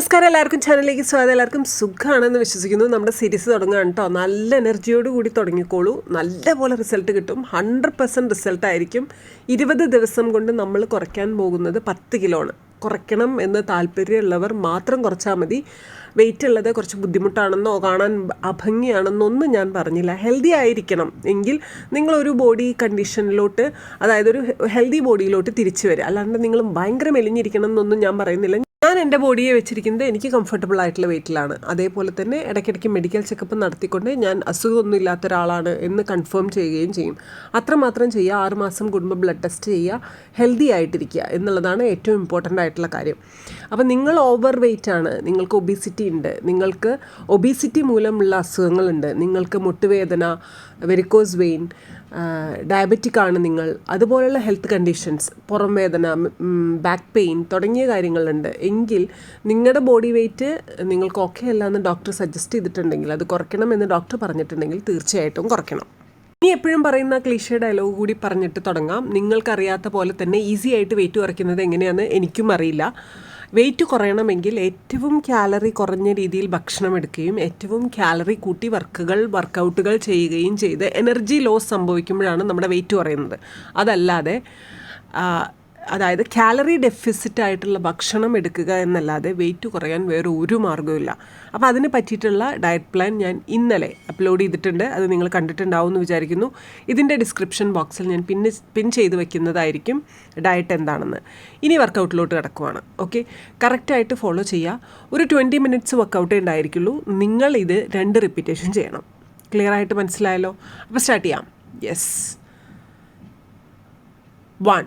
നമസ്കാരം എല്ലാവർക്കും ചാനലിലേക്ക് സ്വാഗതം. എല്ലാവർക്കും സുഖമാണെന്ന് വിശ്വസിക്കുന്നു. നമ്മുടെ സീരീസ് തുടങ്ങുകയാണ് കേട്ടോ നല്ല എനർജിയോട് കൂടി തുടങ്ങിക്കോളൂ. നല്ലപോലെ റിസൾട്ട് കിട്ടും. ഹൺഡ്രഡ് പെർസെന്റ് റിസൾട്ട് ആയിരിക്കും. ഇരുപത് ദിവസം കൊണ്ട് നമ്മൾ കുറയ്ക്കാൻ പോകുന്നത് പത്ത് കിലോ ആണ്. കുറയ്ക്കണം എന്ന് താല്പര്യമുള്ളവർ മാത്രം കുറച്ചാൽ മതി. വെയിറ്റ് ഉള്ളത് കുറച്ച് ബുദ്ധിമുട്ടാണെന്നോ കാണാൻ അഭംഗിയാണെന്നൊന്നും ഞാൻ പറഞ്ഞില്ല. ഹെൽത്തി ആയിരിക്കണം എങ്കിൽ നിങ്ങളൊരു ബോഡി കണ്ടീഷനിലോട്ട് അതായത് ഒരു ഹെൽത്തി ബോഡിയിലോട്ട് തിരിച്ചു വരിക. അല്ലാണ്ട് നിങ്ങൾ ഭയങ്കര മെലിഞ്ഞിരിക്കണം എന്നൊന്നും ഞാൻ പറയുന്നില്ല. ഞാൻ എന്റെ ബോഡിയെ വെച്ചിരിക്കുന്നത് എനിക്ക് കംഫർട്ടബിൾ ആയിട്ടുള്ള വെയിറ്റിലാണ് അതേപോലെ തന്നെ ഇടയ്ക്കിടയ്ക്ക് മെഡിക്കൽ ചെക്കപ്പ് നടത്തിക്കൊണ്ട് ഞാൻ അസുഖമൊന്നും ഇല്ലാത്ത ഒരാളാണ് എന്ന് കൺഫേം ചെയ്യുകയും ചെയ്യും. അത്രമാത്രം ചെയ്യുക ആറുമാസം കൂടുമ്പോൾ ബ്ലഡ് ടെസ്റ്റ് ചെയ്യുക ഹെൽത്തി ആയിട്ടിരിക്കുക എന്നുള്ളതാണ് ഏറ്റവും ഇമ്പോർട്ടന്റ് ആയിട്ടുള്ള കാര്യം. അപ്പോൾ നിങ്ങൾ ഓവർ വെയിറ്റ് ആണ് നിങ്ങൾക്ക് ഒബീസിറ്റി ഉണ്ട് നിങ്ങൾക്ക് ഒബീസിറ്റി മൂലമുള്ള അസുഖങ്ങളുണ്ട് നിങ്ങൾക്ക് മുട്ടുവേദന വെരിക്കോസ് വെയിൻ ഡയബറ്റിക് ആണ് നിങ്ങൾ. അതുപോലെയുള്ള ഹെൽത്ത് കണ്ടീഷൻസ് പുറം വേദന ബാക്ക് പെയിൻ തുടങ്ങിയ കാര്യങ്ങളുണ്ട്. എങ്കിൽ നിങ്ങളുടെ ബോഡി വെയിറ്റ് നിങ്ങൾക്ക് ഓക്കെ അല്ല എന്ന് ഡോക്ടർ സജസ്റ്റ് ചെയ്തിട്ടുണ്ടെങ്കിൽ അത് കുറയ്ക്കണം എന്ന് ഡോക്ടർ പറഞ്ഞിട്ടുണ്ടെങ്കിൽ തീർച്ചയായിട്ടും കുറയ്ക്കണം. ഇനി എപ്പോഴും പറയുന്ന ക്ലീഷേ ഡയലോഗ് കൂടി പറഞ്ഞിട്ട് തുടങ്ങാം. നിങ്ങൾക്കറിയാത്ത പോലെ തന്നെ ഈസി ആയിട്ട് വെയിറ്റ് കുറയ്ക്കുന്നത് എങ്ങനെയാണെന്ന് എനിക്കും അറിയില്ല. വെയിറ്റ് കുറയണമെങ്കിൽ ഏറ്റവും കാലറി കുറഞ്ഞ രീതിയിൽ ഭക്ഷണം എടുക്കുകയും ഏറ്റവും കാലറി കൂട്ടി വർക്കുകൾ വർക്കൗട്ടുകൾ ചെയ്യുകയും ചെയ്ത് എനർജി ലോസ് സംഭവിക്കുമ്പോഴാണ് നമ്മുടെ വെയിറ്റ് കുറയുന്നത്. അതല്ലാതെ അതായത് കാലറി ഡെഫിസിറ്റ് ആയിട്ടുള്ള ഭക്ഷണം എടുക്കുക എന്നല്ലാതെ വെയിറ്റ് കുറയാൻ വേറെ ഒരു മാർഗമില്ല അപ്പോൾ അതിന് പറ്റിയിട്ടുള്ള ഡയറ്റ് പ്ലാൻ ഞാൻ ഇന്നലെ അപ്ലോഡ് ചെയ്തിട്ടുണ്ട്. അത് നിങ്ങൾ കണ്ടിട്ടുണ്ടാവും എന്ന് വിചാരിക്കുന്നു. ഇതിന്റെ ഡിസ്ക്രിപ്ഷൻ ബോക്സിൽ ഞാൻ പിന്നെ പിൻ ചെയ്ത് വെക്കുന്നതായിരിക്കും ഡയറ്റ് എന്താണെന്ന്. ഇനി വർക്കൗട്ടിലോട്ട് കിടക്കുവാണ്. ഓക്കെ കറക്റ്റായിട്ട് ഫോളോ ചെയ്യുക ഒരു ട്വന്റി മിനിറ്റ്സ് വർക്കൗട്ടേ ഉണ്ടായിരിക്കുള്ളൂ. നിങ്ങൾ ഇത് രണ്ട് റിപ്പീറ്റേഷൻ ചെയ്യണം. ക്ലിയർ ആയിട്ട് മനസ്സിലായല്ലോ? അപ്പോൾ സ്റ്റാർട്ട് ചെയ്യാം. Yes one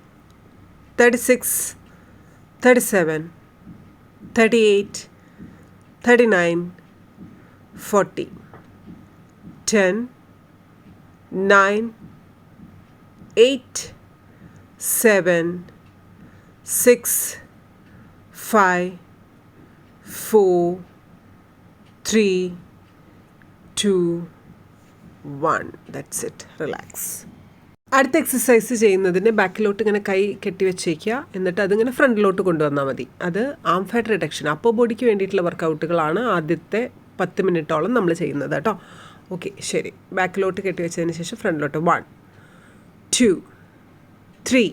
36, 37, 38, 39, 40, 10, 9, 8, 7, 6, 5, 4, 3, 2, 1. That's it. Relax. അടുത്ത എക്സസൈസ് ചെയ്യുന്നതിന് ബാക്കിലോട്ട് ഇങ്ങനെ കൈ കെട്ടി വെച്ചേക്കുക. എന്നിട്ട് അതിങ്ങനെ ഫ്രണ്ടിലോട്ട് കൊണ്ടുവന്നാൽ മതി. അത് ആം ഫാറ്റ് റിഡക്ഷൻ അപ്പോൾ ബോഡിക്ക് വേണ്ടിയിട്ടുള്ള വർക്കൗട്ടുകളാണ് ആദ്യത്തെ പത്ത് മിനിറ്റോളം നമ്മൾ ചെയ്യുന്നത് കേട്ടോ. ഓക്കെ ശരി. ബാക്കിലോട്ട് കെട്ടി വെച്ചതിന് ശേഷം ഫ്രണ്ടിലോട്ട് one two three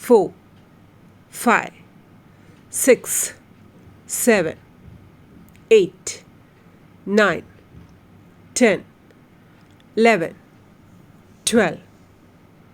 four five six seven eight nine ten eleven twelve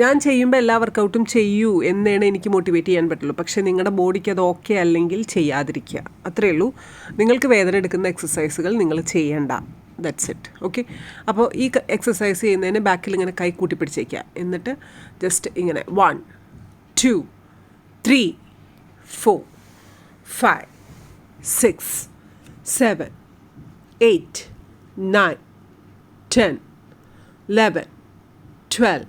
ഞാൻ ചെയ്യുമ്പോൾ എല്ലാ വർക്കൗട്ടും ചെയ്യൂ എന്നേണ് എനിക്ക് മോട്ടിവേറ്റ് ചെയ്യാൻ പറ്റുള്ളൂ. പക്ഷേ നിങ്ങളുടെ ബോഡിക്ക് അത് ഓക്കെ അല്ലെങ്കിൽ ചെയ്യാതിരിക്കുക അത്രയേ ഉള്ളൂ. നിങ്ങൾക്ക് വേദന എടുക്കുന്ന എക്സസൈസുകൾ നിങ്ങൾ ചെയ്യേണ്ട. ദാറ്റ്സ് ഇറ്റ് ഓക്കെ അപ്പോൾ ഈ എക്സസൈസ് ചെയ്യുന്നതിന് ബാക്കിൽ ഇങ്ങനെ കൈ കൂട്ടി പിടിച്ചേക്കുക എന്നിട്ട് ജസ്റ്റ് ഇങ്ങനെ one two three four five six seven eight nine ten eleven twelve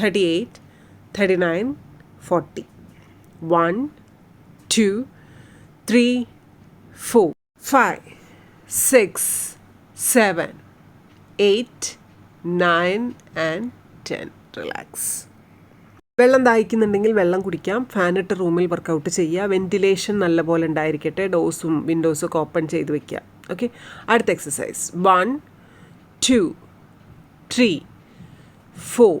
Thirty eight thirty nine forty one two three four five six seven eight nine and ten relax വെള്ളം ദാഹിക്കുന്നുണ്ടെങ്കിൽ വെള്ളം കുടിക്കാം. ഫാനിട്ട് റൂമിൽ വർക്കൗട്ട് ചെയ്യുക. Ventilation നല്ലപോലെ ഉണ്ടായിരിക്കട്ടെ. ഡോസും വിൻഡോസും ഒക്കെ open ചെയ്ത് വെക്കുക. ഓക്കെ അടുത്ത exercise one two three four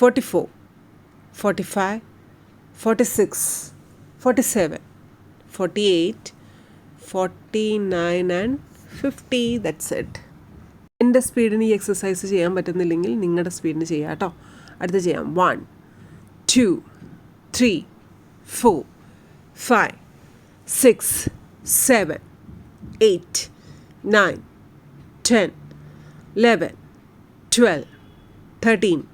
thirty three thirty four thirty five thirty six thirty seven thirty eight thirty nine forty forty one forty two forty three forty four forty five forty six forty seven forty eight forty nine and fifty. That's it എന്റെ സ്പീഡിന് ഈ exercise ചെയ്യാൻ പറ്റുന്നില്ലെങ്കിൽ നിങ്ങളുടെ സ്പീഡിന് ചെയ്യാം കേട്ടോ. അടുത്ത് ചെയ്യാം. One two three four five six seven eight nine ten eleven twelve thirteen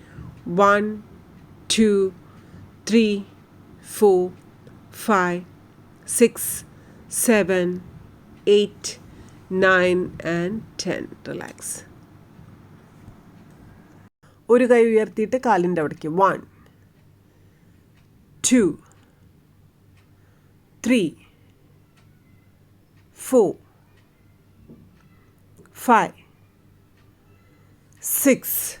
one thirty two thirty three thirty four thirty five thirty six thirty seven thirty eight thirty nine forty one two three four five six seven eight nine and ten. Relax. ഒരു കൈ ഉയർത്തിയിട്ട് കാലിന്റെ അവിടേക്ക്. One two three four five six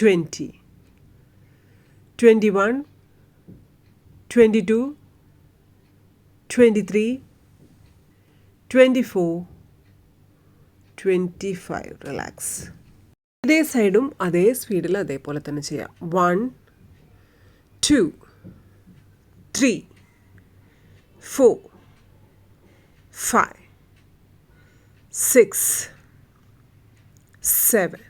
20, 21, 22, 23, 24, 25. Relax ഇതേ സൈഡും അതേ സ്പീഡിൽ അതേപോലെ തന്നെ ചെയ്യാം. One two three four five six seven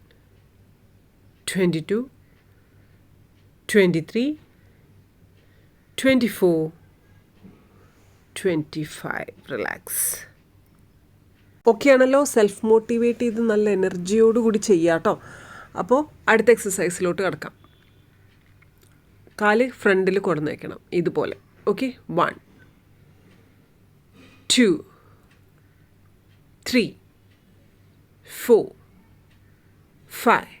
22, 23, 24, 25. Relax okay ആണല്ലോ സെൽഫ് മോട്ടിവേറ്റ് ചെയ്ത് നല്ല എനർജിയോടുകൂടി ചെയ്യാട്ടോ അപ്പോൾ അടുത്ത എക്സസൈസിലോട്ട് കിടക്കാം. കാൽ ഫ്രണ്ടിൽ കൊടുന്ന് വയ്ക്കണം ഇതുപോലെ. Okay one two three four five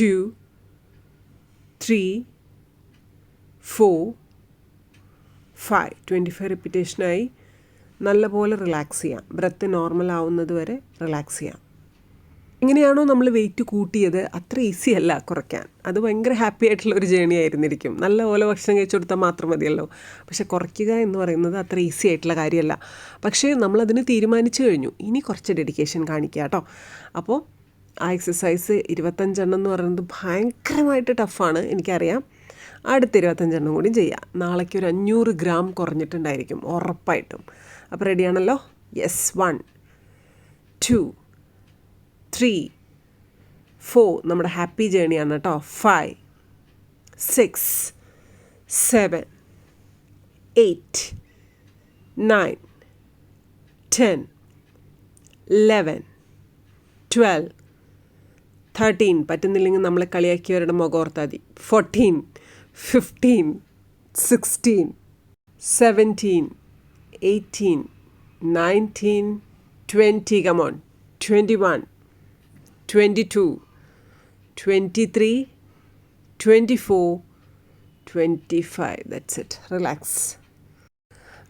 two three, four five twenty five റിപ്പിറ്റേഷനായി നല്ലപോലെ റിലാക്സ് ചെയ്യാം. ബ്രത്ത് നോർമൽ ആവുന്നത് വരെ റിലാക്സ് ചെയ്യാം. എങ്ങനെയാണോ നമ്മൾ വെയിറ്റ് കൂട്ടിയത്? അത്ര ഈസി അല്ല കുറയ്ക്കാൻ. അത് ഭയങ്കര ഹാപ്പി ആയിട്ടുള്ള ഒരു ജേണി ആയിരുന്നിരിക്കും. നല്ലപോലെ ഭക്ഷണം കഴിച്ചു കൊടുത്താൽ മാത്രം മതിയല്ലോ. പക്ഷേ കുറയ്ക്കുക എന്ന് പറയുന്നത് അത്ര ഈസി ആയിട്ടുള്ള കാര്യമല്ല. പക്ഷേ നമ്മളതിന് തീരുമാനിച്ചു കഴിഞ്ഞു. ഇനി കുറച്ച് ഡെഡിക്കേഷൻ കാണിക്കുക കേട്ടോ. അപ്പോൾ ആ എക്സസൈസ് ഇരുപത്തഞ്ചെണ്ണം എന്ന് പറയുന്നത് ഭയങ്കരമായിട്ട് ടഫാണ് എനിക്കറിയാം. അടുത്ത ഇരുപത്തഞ്ചെണ്ണം കൂടി ചെയ്യാം. നാളേക്ക് ഒരു അഞ്ഞൂറ് ഗ്രാം കുറഞ്ഞിട്ടുണ്ടായിരിക്കും ഉറപ്പായിട്ടും. അപ്പോൾ റെഡിയാണല്ലോ yes one two three four നമ്മുടെ ഹാപ്പി ജേണിയാണ് കേട്ടോ. Five six seven eight nine ten eleven twelve thirteen പറ്റുന്നില്ലെങ്കിൽ നമ്മളെ കളിയാക്കിയവരുടെ മുഖം ഓർത്താൽ മതി. Fourteen fifteen sixteen seventeen eighteen nineteen twenty come on twenty one twenty two twenty three twenty four twenty five that's it relax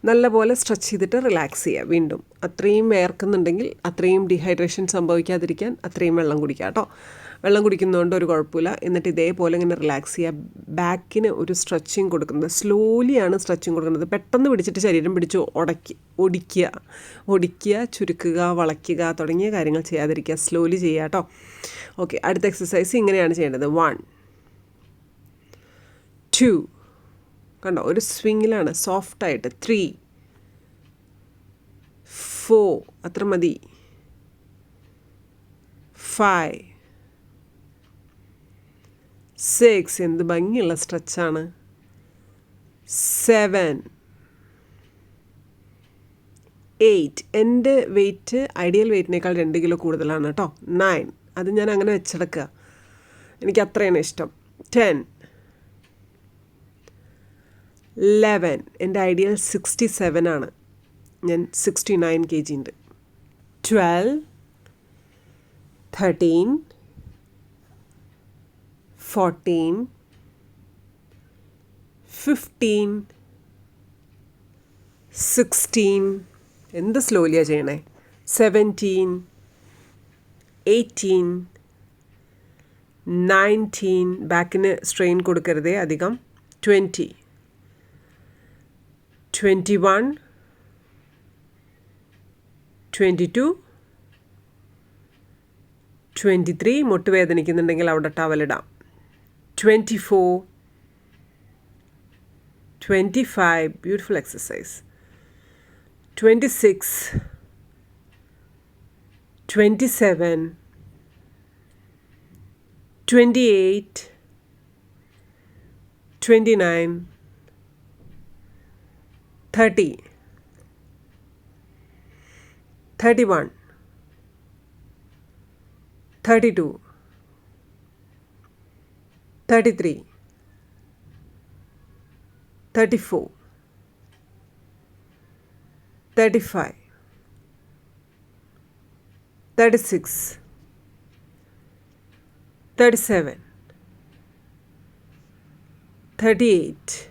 നല്ലപോലെ stretch ചെയ്തിട്ട് relax ചെയ്യുക വീണ്ടും. അത്രയും വേർക്കുന്നുണ്ടെങ്കിൽ അത്രയും ഡീഹൈഡ്രേഷൻ സംഭവിക്കാതിരിക്കാൻ അത്രയും വെള്ളം കുടിക്കുക കേട്ടോ. വെള്ളം കുടിക്കുന്നതുകൊണ്ട് ഒരു കുഴപ്പമില്ല. എന്നിട്ട് ഇതേപോലെ ഇങ്ങനെ റിലാക്സ് ചെയ്യുക ബാക്കിന് ഒരു സ്ട്രെച്ചിങ് കൊടുക്കുന്നത്. സ്ലോലിയാണ് സ്ട്രെച്ചിങ് കൊടുക്കുന്നത്. പെട്ടെന്ന് പിടിച്ചിട്ട് ശരീരം പിടിച്ച് ഉടക്കി ഒടിക്കുക. ഒടിക്കുക ചുരുക്കുക വളയ്ക്കുക തുടങ്ങിയ കാര്യങ്ങൾ ചെയ്യാതിരിക്കുക. സ്ലോലി ചെയ്യുക കേട്ടോ. ഓക്കെ അടുത്ത എക്സസൈസ് ഇങ്ങനെയാണ് ചെയ്യേണ്ടത്. വൺ ടു കണ്ടോ ഒരു സ്വിങ്ങിലാണ് സോഫ്റ്റായിട്ട് ത്രീ ഫോർ അത്ര മതി. ഫൈവ് സിക്സ് എന്ത് ഭംഗിയുള്ള സ്ട്രെച്ചാണ് സെവൻ എയ്റ്റ് എന്റെ വെയിറ്റ് ഐഡിയൽ വെയിറ്റിനേക്കാൾ രണ്ട് കിലോ കൂടുതലാണ് കേട്ടോ. നയൻ അത് ഞാൻ അങ്ങനെ വെച്ചെടുക്കുക. എനിക്ക് അത്രയാണ് ഇഷ്ടം. Ten eleven. എന്റെ ഐഡിയൽ സിക്സ്റ്റി സെവൻ ആണ്. ഞാൻ സിക്സ്റ്റി നയൻ കെ ജി ഉണ്ട്. Twelve thirteen fourteen fifteen sixteen. എന്ത് സ്ലോലിയാണ് ചെയ്യണേ? Seventeen eighteen nineteen. ബാക്കിന് സ്ട്രെയിൻ കൊടുക്കരുതേ അധികം. Twenty. Twenty one twenty two twenty three മുട്ട് വേദനിക്കുന്നുണ്ടെങ്കിൽ അവിടെ ടവലിടാം twenty four twenty five beautiful exercise twenty six twenty seven twenty eight twenty nine thirty, thirty-one, thirty-two, thirty-three, thirty-four, thirty-five, thirty-six, thirty-seven, thirty-eight.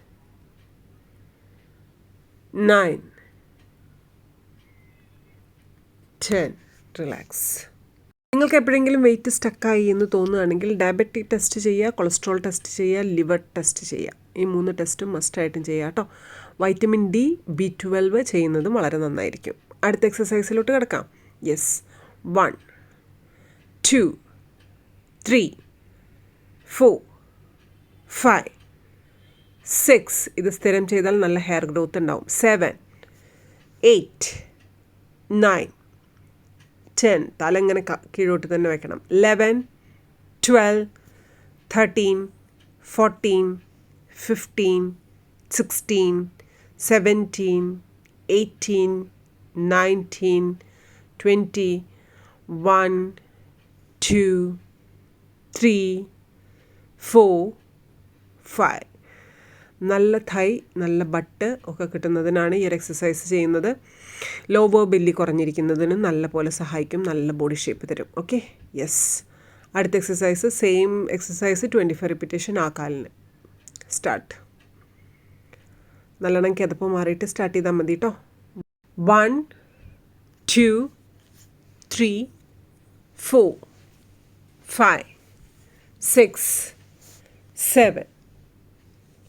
nine, ten. Relax നിങ്ങൾക്ക് എപ്പോഴെങ്കിലും weight സ്റ്റക്കായി എന്ന് തോന്നുകയാണെങ്കിൽ diabetic test ചെയ്യുക cholesterol test ചെയ്യുക liver test ചെയ്യുക. ഈ മൂന്ന് ടെസ്റ്റും മസ്റ്റായിട്ടും ചെയ്യുക കേട്ടോ. വൈറ്റമിൻ ഡി ബി ട്വൽവ് ചെയ്യുന്നതും വളരെ നന്നായിരിക്കും. അടുത്ത എക്സസൈസിലോട്ട് കിടക്കാം. Yes one two three four five six ഇത് സ്ഥിരം ചെയ്താൽ നല്ല ഹെയർ ഗ്രോത്ത് ഉണ്ടാവും. സെവൻ എയ്റ്റ് നയൻ ടെൻ തല ഇങ്ങനെ കീഴോട്ട് തന്നെ വെക്കണം. Eleven twelve thirteen fourteen fifteen sixteen seventeen eighteen nineteen twenty one two three four five നല്ല തൈ നല്ല ബട്ട് ഒക്കെ കിട്ടുന്നതിനാണ് ഈ ഒരു എക്സസൈസ് ചെയ്യുന്നത്. ലോവർ ബെല്ലി കുറഞ്ഞിരിക്കുന്നതിനും നല്ല പോലെ സഹായിക്കും നല്ല ബോഡി ഷേപ്പ് തരും. ഓക്കെ യെസ് അടുത്ത exercise same exercise twenty five repetition ആ കാലിന്. സ്റ്റാർട്ട് നല്ലോണം കിതപ്പ് മാറിയിട്ട് സ്റ്റാർട്ട് ചെയ്താൽ മതി കേട്ടോ one two three four five six seven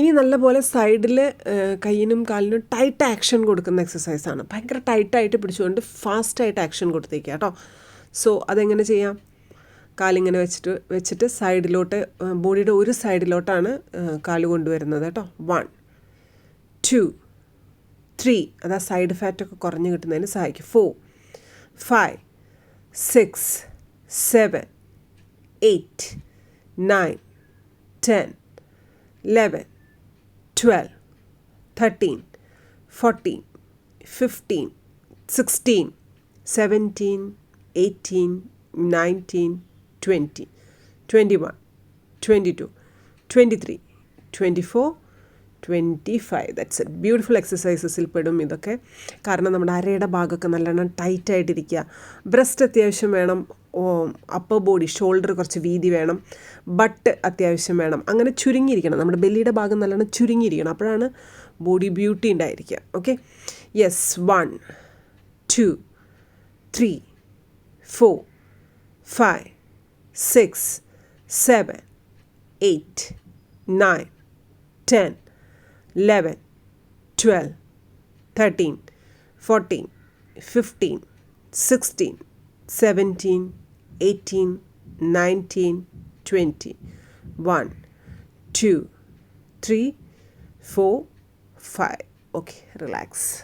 ഇനി നല്ലപോലെ സൈഡിൽ കയ്യിനും കാലിനും ടൈറ്റ് ആക്ഷൻ കൊടുക്കുന്ന എക്സസൈസാണ് ഭയങ്കര ടൈറ്റായിട്ട് പിടിച്ചുകൊണ്ട് ഫാസ്റ്റായിട്ട് ആക്ഷൻ കൊടുത്തേക്കുക കേട്ടോ. സോ അതെങ്ങനെ ചെയ്യാം? കാലിങ്ങനെ വെച്ചിട്ട് വെച്ചിട്ട് സൈഡിലോട്ട് ബോഡിയുടെ ഒരു സൈഡിലോട്ടാണ് കാൽ കൊണ്ടുവരുന്നത് കേട്ടോ. വൺ ടു ത്രീ അതാ സൈഡ് ഫാറ്റൊക്കെ കുറഞ്ഞ് കിട്ടുന്നതിന് സഹായിക്കും. Four five six seven eight nine ten eleven twelve thirteen fourteen fifteen sixteen seventeen eighteen nineteen twenty twenty one twenty two twenty three twenty four twenty five that's it beautiful എക്സസൈസസിൽ പെടും ഇതൊക്കെ. കാരണം നമ്മുടെ അരയുടെ ഭാഗമൊക്കെ നല്ലോണം ടൈറ്റായിട്ടിരിക്കുക ബ്രസ്റ്റ് അത്യാവശ്യം വേണം. Upper body shoulder കുറച്ച് വീതി വേണം. ബട്ട് അത്യാവശ്യം വേണം. അങ്ങനെ ചുരുങ്ങിയിരിക്കണം. നമ്മുടെ ബെല്ലിയുടെ ഭാഗം നല്ലോണം ചുരുങ്ങിയിരിക്കണം. അപ്പോഴാണ് ബോഡി ബ്യൂട്ടി ഉണ്ടായിരിക്കുക. Okay yes one two three four five six seven eight nine ten eleven twelve thirteen fourteen fifteen sixteen seventeen eighteen nineteen twenty one two three four five okay relax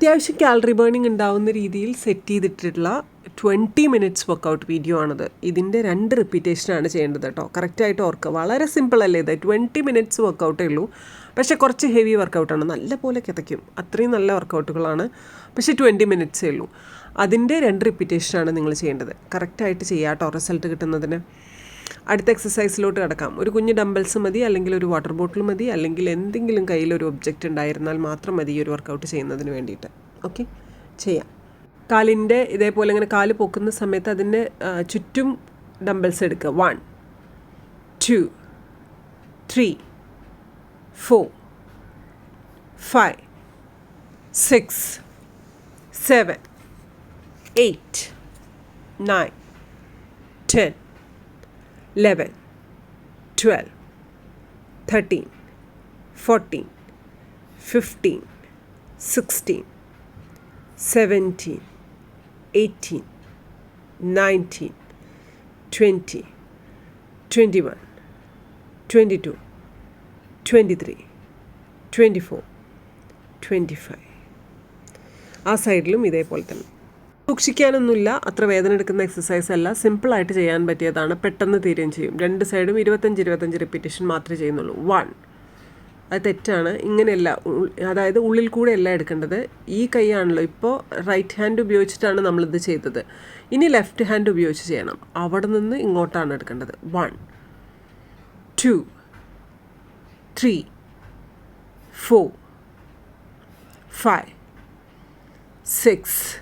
അത്യാവശ്യം calorie burning ഉണ്ടാവുന്ന രീതിയിൽ set ചെയ്തിട്ടുള്ള twenty minutes workout video ആണത്. ഇതിന്റെ രണ്ട് റിപ്പീറ്റേഷനാണ് ചെയ്യേണ്ടത് കേട്ടോ കറക്റ്റായിട്ട് ഓർക്കുക വളരെ സിമ്പിൾ അല്ലേ ഇത്? ട്വന്റി മിനിറ്റ്സ് വർക്കൗട്ടേ ഉള്ളൂ. പക്ഷേ കുറച്ച് ഹെവി വർക്കൗട്ടാണ് നല്ല പോലെ കിതയ്ക്കും. അത്രയും നല്ല വർക്കൗട്ടുകളാണ് പക്ഷേ ട്വന്റി മിനിറ്റ്സേ ഉള്ളൂ. അതിന്റെ രണ്ട് റിപ്പീറ്റേഷനാണ് നിങ്ങൾ ചെയ്യേണ്ടത്. കറക്റ്റായിട്ട് ചെയ്യുക കേട്ടോ റിസൾട്ട് കിട്ടുന്നതിന്. അടുത്ത എക്സസൈസിലോട്ട് കിടക്കാം. ഒരു കുഞ്ഞ് ഡംബൽസ് മതി അല്ലെങ്കിൽ ഒരു വാട്ടർ ബോട്ടിൽ മതി അല്ലെങ്കിൽ എന്തെങ്കിലും കയ്യിൽ ഒരു ഒബ്ജക്റ്റ് ഉണ്ടായിരുന്നാൽ മാത്രം മതി ഈ ഒരു വർക്കൗട്ട് ചെയ്യുന്നതിന് വേണ്ടിയിട്ട്. ഓക്കെ ചെയ്യാം. കാലിന്റെ ഇതേപോലെ ഇങ്ങനെ കാൽ പൊക്കുന്ന സമയത്ത് അതിന്റെ ചുറ്റും ഡംബൽസ് എടുക്കുക. One two three four five six seven, eight, nine, ten, eleven, twelve, thirteen, fourteen, fifteen, sixteen, seventeen, eighteen, nineteen, twenty, twenty-one, twenty-two, twenty-three, twenty-four, twenty-five. ആ സൈഡിലും ഇതേപോലെ തന്നെ സൂക്ഷിക്കാനൊന്നുമില്ല അത്ര വേദന എടുക്കുന്ന എക്സസൈസ് അല്ല. സിമ്പിളായിട്ട് ചെയ്യാൻ പറ്റിയതാണ്. പെട്ടെന്ന് തീരുകയും ചെയ്യും. രണ്ട് സൈഡും ഇരുപത്തഞ്ച് ഇരുപത്തഞ്ച് റിപ്പീറ്റേഷൻ മാത്രമേ ചെയ്യുന്നുള്ളൂ. വൺ അത് തെറ്റാണ്. ഇങ്ങനെയല്ല. അതായത് ഉള്ളിൽ കൂടെ അല്ല എടുക്കേണ്ടത്. ഈ കൈയാണല്ലോ. ഇപ്പോൾ റൈറ്റ് ഹാൻഡ് ഉപയോഗിച്ചിട്ടാണ് നമ്മളിത് ചെയ്തത്. ഇനി ലെഫ്റ്റ് ഹാൻഡ് ഉപയോഗിച്ച് ചെയ്യണം. അവിടെ നിന്ന് ഇങ്ങോട്ടാണ് എടുക്കേണ്ടത്. One two three four five six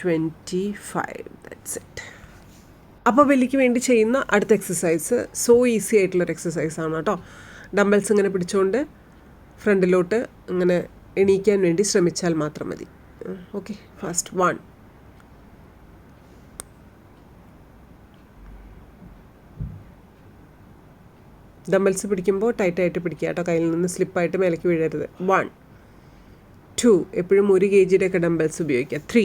Twenty five that's it അപ്പോൾ വലിക്ക് വേണ്ടി ചെയ്യുന്ന അടുത്ത എക്സസൈസ് സോ ഈസി ആയിട്ടുള്ളൊരു എക്സസൈസ് ആണ് കേട്ടോ. ഡംബൽസ് ഇങ്ങനെ പിടിച്ചുകൊണ്ട് ഫ്രണ്ടിലോട്ട് ഇങ്ങനെ എണീക്കാൻ വേണ്ടി ശ്രമിച്ചാൽ മാത്രം മതി. ഓക്കെ ഫസ്റ്റ് വൺ ഡംബൽസ് പിടിക്കുമ്പോൾ ടൈറ്റായിട്ട് പിടിക്കുക കേട്ടോ. കയ്യിൽ നിന്ന് സ്ലിപ്പായിട്ട് മേലേക്ക് വീഴരുത്. വൺ ടു എപ്പോഴും ഒരു കെ ജിയുടെയൊക്കെ ഡംബൽസ് ഉപയോഗിക്കുക. Three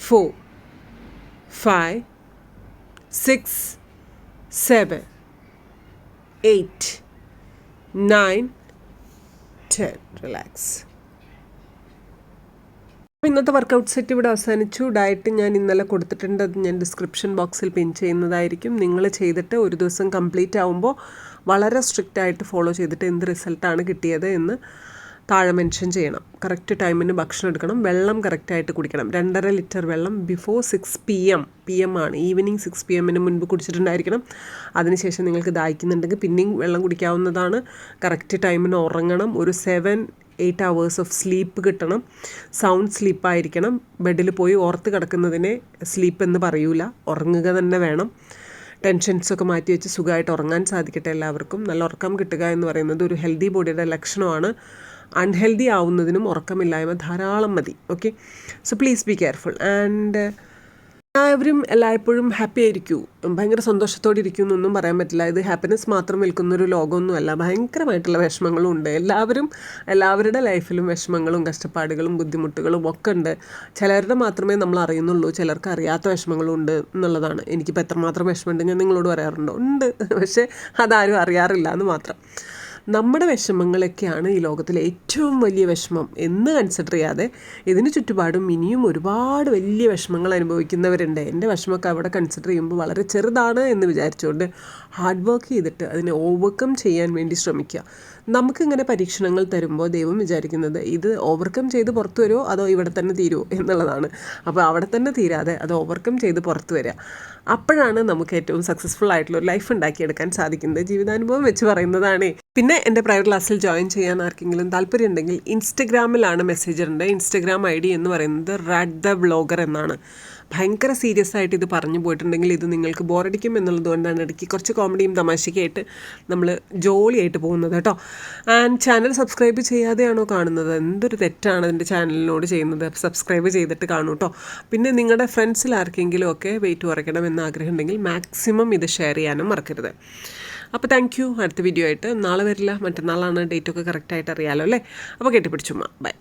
four, five, six, seven, eight, nine, ten. Relax. ഇന്നത്തെ വർക്കൗട്ട് സെറ്റ് ഇവിടെ അവസാനിച്ചു ഡയറ്റ് ഞാൻ ഇന്നലെ കൊടുത്തിട്ടുണ്ട് അത് ഞാൻ ഡിസ്ക്രിപ്ഷൻ ബോക്സിൽ പിൻ ചെയ്യുന്നതായിരിക്കും നിങ്ങൾ ചെയ്തിട്ട് ഒരു ദിവസം കംപ്ലീറ്റ് ആകുമ്പോൾ വളരെ സ്ട്രിക്റ്റ് ആയിട്ട് ഫോളോ ചെയ്തിട്ട് എന്ത് റിസൾട്ടാണ് കിട്ടിയത് എന്ന് താഴെ മെൻഷൻ ചെയ്യണം. കറക്റ്റ് ടൈമിന് ഭക്ഷണം എടുക്കണം. വെള്ളം കറക്റ്റായിട്ട് കുടിക്കണം. രണ്ടര ലിറ്റർ വെള്ളം before six P M P M ആണ്. ഈവനിങ് സിക്സ് പി എമ്മിന് മുൻപ് കുടിച്ചിട്ടുണ്ടായിരിക്കണം. അതിനുശേഷം നിങ്ങൾക്ക് ദാഹിക്കുന്നുണ്ടെങ്കിൽ പിന്നെയും വെള്ളം കുടിക്കാവുന്നതാണ്. കറക്റ്റ് ടൈമിന് ഉറങ്ങണം. ഒരു seven eight hours of sleep കിട്ടണം. സൗണ്ട് സ്ലീപ്പായിരിക്കണം ബെഡിൽ പോയി ഓർത്ത് കിടക്കുന്നതിനെ സ്ലീപ്പ് എന്ന് പറയൂല. ഉറങ്ങുക തന്നെ വേണം. ടെൻഷൻസൊക്കെ മാറ്റി വെച്ച് സുഖമായിട്ട് ഉറങ്ങാൻ സാധിക്കട്ടെ എല്ലാവർക്കും. നല്ല ഉറക്കം കിട്ടുക എന്ന് പറയുന്നത് ഒരു ഹെൽത്തി ബോഡിയുടെ ലക്ഷണമാണ്. അൺഹെൽത്തി ആവുന്നതിനും ഉറക്കമില്ലായ്മ ധാരാളം മതി. Okay so please be careful and എല്ലാവരും എല്ലായ്പ്പോഴും ഹാപ്പി ആയിരിക്കൂ. ഭയങ്കര സന്തോഷത്തോടെ ഇരിക്കും എന്നൊന്നും പറയാൻ പറ്റില്ല. ഇത് ഹാപ്പിനെസ് മാത്രം വിൽക്കുന്നൊരു ലോകമൊന്നുമല്ല ഭയങ്കരമായിട്ടുള്ള വിഷമങ്ങളും ഉണ്ട്. എല്ലാവരും എല്ലാവരുടെ ലൈഫിലും വിഷമങ്ങളും കഷ്ടപ്പാടുകളും ബുദ്ധിമുട്ടുകളും ഒക്കെ ഉണ്ട്. ചിലരുടെ മാത്രമേ നമ്മൾ അറിയുന്നുള്ളൂ. ചിലർക്ക് അറിയാത്ത വിഷമങ്ങളും ഉണ്ട് എന്നുള്ളതാണ്. എനിക്കിപ്പോൾ എത്രമാത്രം വിഷമമുണ്ട് ഞാൻ നിങ്ങളോട് പറയാറുണ്ടോ. ഉണ്ട്. പക്ഷേ അതാരും അറിയാറില്ല എന്ന് മാത്രം. നമ്മുടെ വിഷമങ്ങളൊക്കെയാണ് ഈ ലോകത്തിലെ ഏറ്റവും വലിയ വിഷമം എന്ന് കൺസിഡർ ചെയ്യാതെ ഇതിന് ചുറ്റുപാടും ഇനിയും ഒരുപാട് വലിയ വിഷമങ്ങൾ അനുഭവിക്കുന്നവരുണ്ട്. എന്റെ വിഷമമൊക്കെ അവിടെ കൺസിഡർ ചെയ്യുമ്പോൾ വളരെ ചെറുതാണ് എന്ന് വിചാരിച്ചുകൊണ്ട് ഹാർഡ് വർക്ക് ചെയ്തിട്ട് അതിനെ ഓവർകം ചെയ്യാൻ വേണ്ടി ശ്രമിക്കുക. നമുക്കിങ്ങനെ പരീക്ഷണങ്ങൾ തരുമ്പോൾ ദൈവം വിചാരിക്കുന്നത് ഇത് ഓവർകം ചെയ്ത് പുറത്തു വരുമോ അതോ ഇവിടെ തന്നെ തീരുമോ എന്നുള്ളതാണ്. അപ്പോൾ അവിടെ തന്നെ തീരാതെ അത് ഓവർകം ചെയ്ത് പുറത്തു വരിക. അപ്പോഴാണ് നമുക്ക് ഏറ്റവും സക്സസ്ഫുൾ ആയിട്ടുള്ള ഒരു ലൈഫ് ഉണ്ടാക്കിയെടുക്കാൻ സാധിക്കുന്നത്. ജീവിതാനുഭവം വെച്ച് പറയുന്നതാണ്. പിന്നെ എന്റെ പ്രൈവറ്റ് ക്ലാസ്സിൽ ജോയിൻ ചെയ്യാൻ ആർക്കെങ്കിലും താല്പര്യം ഉണ്ടെങ്കിൽ ഇൻസ്റ്റഗ്രാമിലാണ് മെസ്സേജ് ഉണ്ട് ഇൻസ്റ്റഗ്രാം ഐ ഡി എന്ന് പറയുന്നത് റാഡ് ദ ബ്ലോഗർ എന്നാണ്. ഭയങ്കര സീരിയസ് ആയിട്ട് ഇത് പറഞ്ഞു പോയിട്ടുണ്ടെങ്കിൽ ഇത് നിങ്ങൾക്ക് ബോറടിക്കും എന്നുള്ളത് കൊണ്ടാണ് ഇടയ്ക്ക് കുറച്ച് കോമഡിയും തമാശയ്ക്കായിട്ട് നമ്മൾ ജോളിയായിട്ട് പോകുന്നത് കേട്ടോ. ആൻഡ് ചാനൽ സബ്സ്ക്രൈബ് ചെയ്യാതെയാണോ കാണുന്നത്? എന്തൊരു തെറ്റാണ് എന്റെ ചാനലിനോട് ചെയ്യുന്നത്? സബ്സ്ക്രൈബ് ചെയ്തിട്ട് കാണൂ കേട്ടോ പിന്നെ നിങ്ങളുടെ ഫ്രണ്ട്സിൽ ആർക്കെങ്കിലും ഒക്കെ വെയിറ്റ് കുറയ്ക്കണം എന്ന് ആഗ്രഹം ഉണ്ടെങ്കിൽ മാക്സിമം ഇത് ഷെയർ ചെയ്യാനും മറക്കരുത്. അപ്പോൾ താങ്ക് യു അടുത്ത വീഡിയോ ആയിട്ട് നാളെ വരില്ല. മറ്റന്നാളാണ് ഡേറ്റൊക്കെ കറക്റ്റായിട്ട് അറിയാമല്ലോ അല്ലേ? അപ്പോൾ കെട്ടിപ്പിടിച്ചുമ്മ ബൈ